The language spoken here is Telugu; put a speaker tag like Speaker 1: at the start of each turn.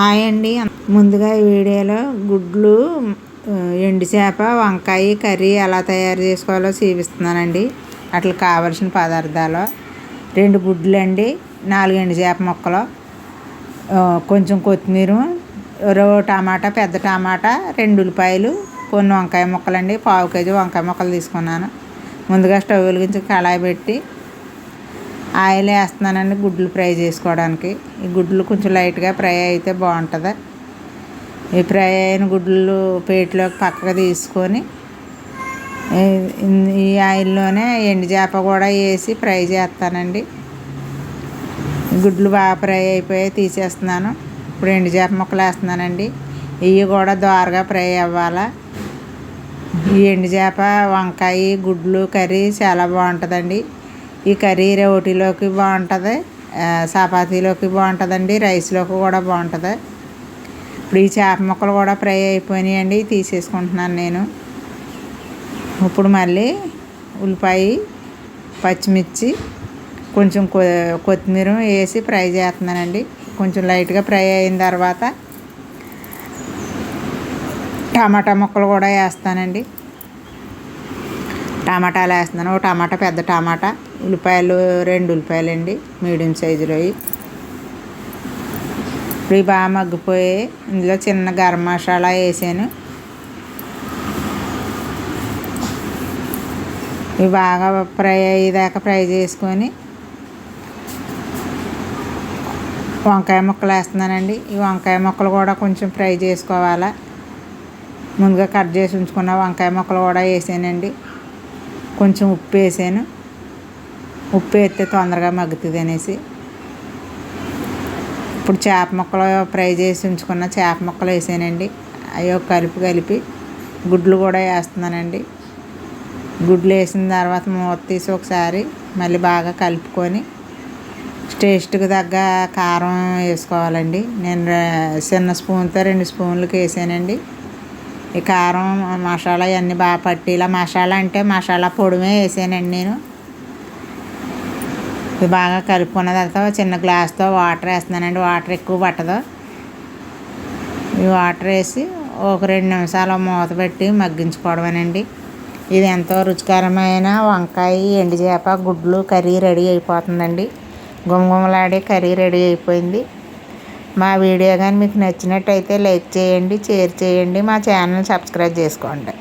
Speaker 1: హాయ్ అండి. ముందుగా ఈ వీడియోలో గుడ్లు ఎండు చేప వంకాయ కర్రీ ఎలా తయారు చేసుకోవాలో చూపిస్తున్నానండి. అట్లా కావలసిన పదార్థాలు రెండు గుడ్లు అండి నాలుగు ఎండు చేప ముక్కలు కొంచెం కొత్తిమీర టమాటా పెద్ద టమాటా రెండు ఉల్లిపాయలు కొన్ని వంకాయ ముక్కలు అండి పావు కేజీ వంకాయ ముక్కలు తీసుకున్నాను. ముందుగా స్టవ్ వెలిగించి కళాయి పెట్టి ఆయిల్ వేస్తున్నానండి గుడ్లు ఫ్రై చేసుకోవడానికి. ఈ గుడ్లు కొంచెం లైట్గా ఫ్రై అయితే బాగుంటుంది. ఈ ఫ్రై అయిన గుడ్లు పేట్లోకి పక్కకు తీసుకొని ఈ ఆయిల్లోనే ఎండు చేప కూడా వేసి ఫ్రై చేస్తానండి. గుడ్లు బాగా ఫ్రై అయిపోయి తీసేస్తున్నాను. ఇప్పుడు ఎండు చేప ముక్కలు వేస్తున్నానండి. ఇవి కూడా దోరగా ఫ్రై అవ్వాలా. ఈ ఎండు చేప వంకాయ గుడ్లు కర్రీ చాలా బాగుంటుందండి. ఈ కర్రీ రోటీలోకి బాగుంటుంది. చపాతీలోకి బాగుంటుందండి. రైస్లోకి కూడా బాగుంటుంది. ఇప్పుడు ఈ చేప ముక్కలు కూడా ఫ్రై అయిపోయినాయండి. తీసేసుకుంటున్నాను నేను. ఇప్పుడు మళ్ళీ ఉల్లిపాయ పచ్చిమిర్చి కొంచెం కొత్తిమీర వేసి ఫ్రై చేస్తున్నానండి. కొంచెం లైట్గా ఫ్రై అయిన తర్వాత టమాటా ముక్కలు కూడా వేస్తానండి. టమాటాలు వేస్తున్నాను. ఓ టమాటా పెద్ద టమాటా. ఉల్లిపాయలు రెండు ఉల్లిపాయలు అండి మీడియం సైజులో ఇప్పుడు ఇవి బాగా మగ్గిపోయి ఇందులో చిన్న గరం మసాలా వేసాను. ఇవి బాగా ఫ్రై అయ్యేదాకా ఫ్రై చేసుకొని వంకాయ ముక్కలు వేస్తున్నానండి. ఈ వంకాయ ముక్కలు కూడా కొంచెం ఫ్రై చేసుకోవాలా. ముందుగా కట్ చేసి ఉంచుకున్న వంకాయ ముక్కలు కూడా వేసానండి. కొంచెం ఉప్పు వేసాను. ఉప్పు వేస్తే తొందరగా మగ్గుతుంది అనేసి. ఇప్పుడు చేప ముక్కలు ఫ్రై చేసి ఉంచుకున్న చేప ముక్కలు వేసానండి. అయ్యో కలిపి కలిపి గుడ్లు కూడా వేస్తున్నానండి. గుడ్లు వేసిన తర్వాత మూత తీసి ఒకసారి మళ్ళీ బాగా కలుపుకొని టేస్ట్కి తగ్గ కారం వేసుకోవాలండి. నేను చిన్న స్పూన్తో రెండు స్పూన్లకు వేసానండి. ఈ కారం మసాలా ఇవన్నీ బాగా పట్టి ఇలా మసాలా అంటే మసాలా పొడిమే వేసానండి నేను. ఇది బాగా కలుపుకున్న తర్వాత చిన్న గ్లాస్తో వాటర్ వేస్తున్నానండి. వాటర్ ఎక్కువ పట్టదు. ఈ వాటర్ వేసి ఒక రెండు నిమిషాలు మూత పెట్టి మగ్గించుకోవడమేనండి. ఇది ఎంతో రుచికరమైన వంకాయ ఎండు చేప గుడ్లు కర్రీ రెడీ అయిపోతుందండి. గుమగుమలాడే కర్రీ రెడీ అయిపోయింది. మా వీడియో కానీ మీకు నచ్చినట్టయితే లైక్ చేయండి షేర్ చేయండి మా ఛానల్ సబ్స్క్రైబ్ చేసుకోండి.